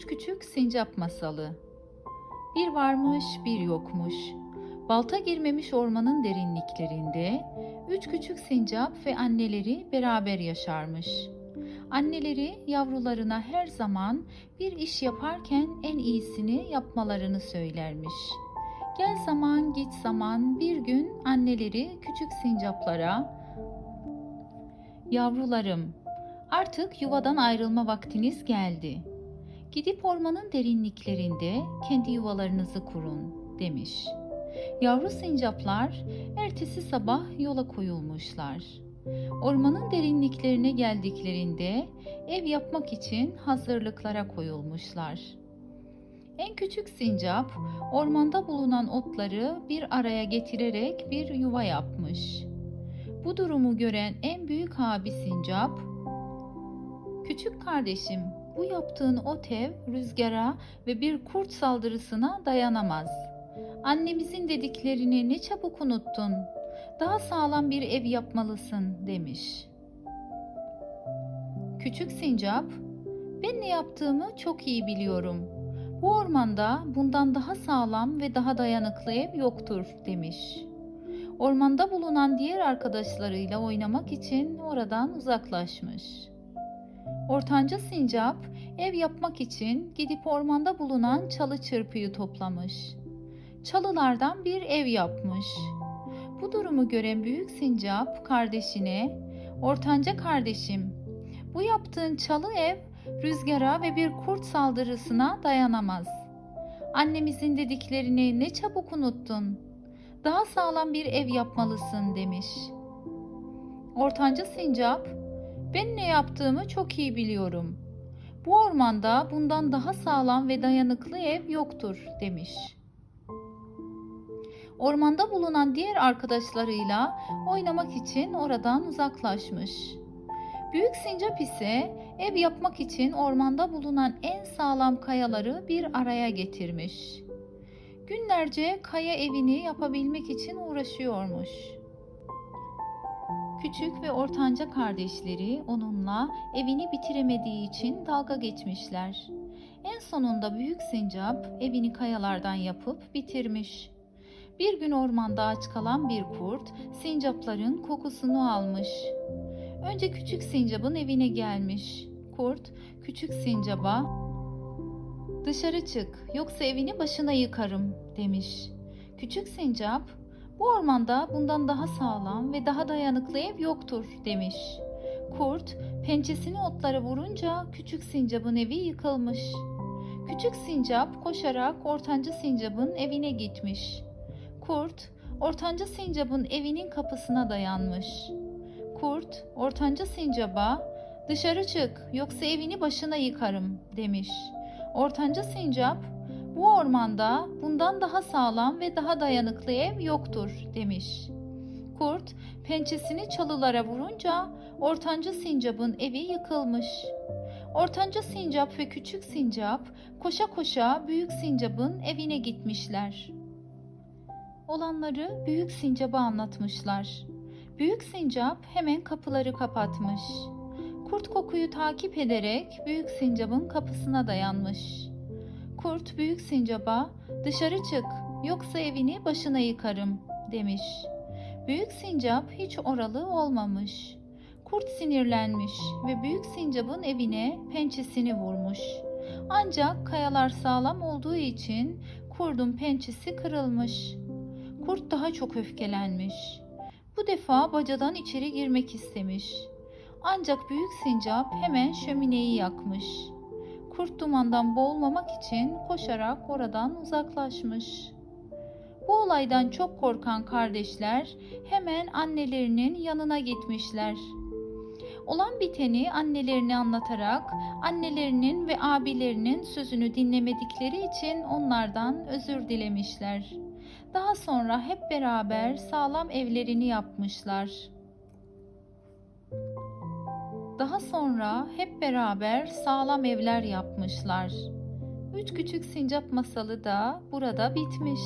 Üç Küçük Sincap Masalı Bir varmış bir yokmuş. Balta girmemiş ormanın derinliklerinde üç küçük sincap ve anneleri beraber yaşarmış. Anneleri yavrularına her zaman bir iş yaparken en iyisini yapmalarını söylermiş. Gel zaman git zaman bir gün anneleri küçük sincaplara Yavrularım, artık yuvadan ayrılma vaktiniz geldi. Gidip ormanın derinliklerinde kendi yuvalarınızı kurun demiş. Yavru sincaplar ertesi sabah yola koyulmuşlar. Ormanın derinliklerine geldiklerinde ev yapmak için hazırlıklara koyulmuşlar. En küçük sincap ormanda bulunan otları bir araya getirerek bir yuva yapmış. Bu durumu gören en büyük abi sincap, "Küçük kardeşim, bu yaptığın ot ev rüzgara ve bir kurt saldırısına dayanamaz. Annemizin dediklerini ne çabuk unuttun. Daha sağlam bir ev yapmalısın." demiş. Küçük sincap, "Ben ne yaptığımı çok iyi biliyorum. Bu ormanda bundan daha sağlam ve daha dayanıklı ev yoktur." demiş. Ormanda bulunan diğer arkadaşlarıyla oynamak için oradan uzaklaşmış. Ortanca sincap ev yapmak için gidip ormanda bulunan çalı çırpıyı toplamış. Çalılardan bir ev yapmış. Bu durumu gören büyük sincap kardeşine, "Ortanca kardeşim, bu yaptığın çalı ev rüzgara ve bir kurt saldırısına dayanamaz. Annemizin dediklerini ne çabuk unuttun. Daha sağlam bir ev yapmalısın." demiş. Ortanca sincap, "Ben ne yaptığımı çok iyi biliyorum. Bu ormanda bundan daha sağlam ve dayanıklı ev yoktur." demiş. Ormanda bulunan diğer arkadaşlarıyla oynamak için oradan uzaklaşmış. Büyük sincap ise ev yapmak için ormanda bulunan en sağlam kayaları bir araya getirmiş. Günlerce kaya evini yapabilmek için uğraşıyormuş. Küçük ve ortanca kardeşleri onunla evini bitiremediği için dalga geçmişler. En sonunda büyük sincap evini kayalardan yapıp bitirmiş. Bir gün ormanda aç kalan bir kurt sincapların kokusunu almış. Önce küçük sincapın evine gelmiş. Kurt küçük sincaba "Dışarı çık, yoksa evini başına yıkarım." demiş. Küçük sincap "Bu ormanda bundan daha sağlam ve daha dayanıklı ev yoktur." demiş. Kurt pençesini otlara vurunca küçük sincapın evi yıkılmış. Küçük sincap koşarak ortanca sincapın evine gitmiş. Kurt ortanca sincapın evinin kapısına dayanmış. Kurt ortanca sincaba "Dışarı çık, yoksa evini başına yıkarım." demiş. Ortanca sincap "Bu ormanda bundan daha sağlam ve daha dayanıklı ev yoktur." demiş. Kurt pençesini çalılara vurunca ortanca sincapın evi yıkılmış. Ortanca sincap ve küçük sincap koşa koşa büyük sincapın evine gitmişler. Olanları büyük sincaba anlatmışlar. Büyük sincap hemen kapıları kapatmış. Kurt kokuyu takip ederek büyük sincapın kapısına dayanmış. Kurt büyük sincaba dışarı çık yoksa evini başına yıkarım demiş. Büyük sincap hiç oralı olmamış. Kurt sinirlenmiş ve büyük sincapın evine pençesini vurmuş. Ancak kayalar sağlam olduğu için kurdun pençesi kırılmış. Kurt daha çok öfkelenmiş. Bu defa bacadan içeri girmek istemiş. Ancak büyük sincap hemen şömineyi yakmış. Kurt dumandan boğulmamak için koşarak oradan uzaklaşmış. Bu olaydan çok korkan kardeşler hemen annelerinin yanına gitmişler. Olan biteni annelerine anlatarak annelerinin ve abilerinin sözünü dinlemedikleri için onlardan özür dilemişler. Daha sonra hep beraber sağlam evlerini yapmışlar. Daha sonra hep beraber sağlam evler yapmışlar. Üç küçük sincap masalı da burada bitmiş.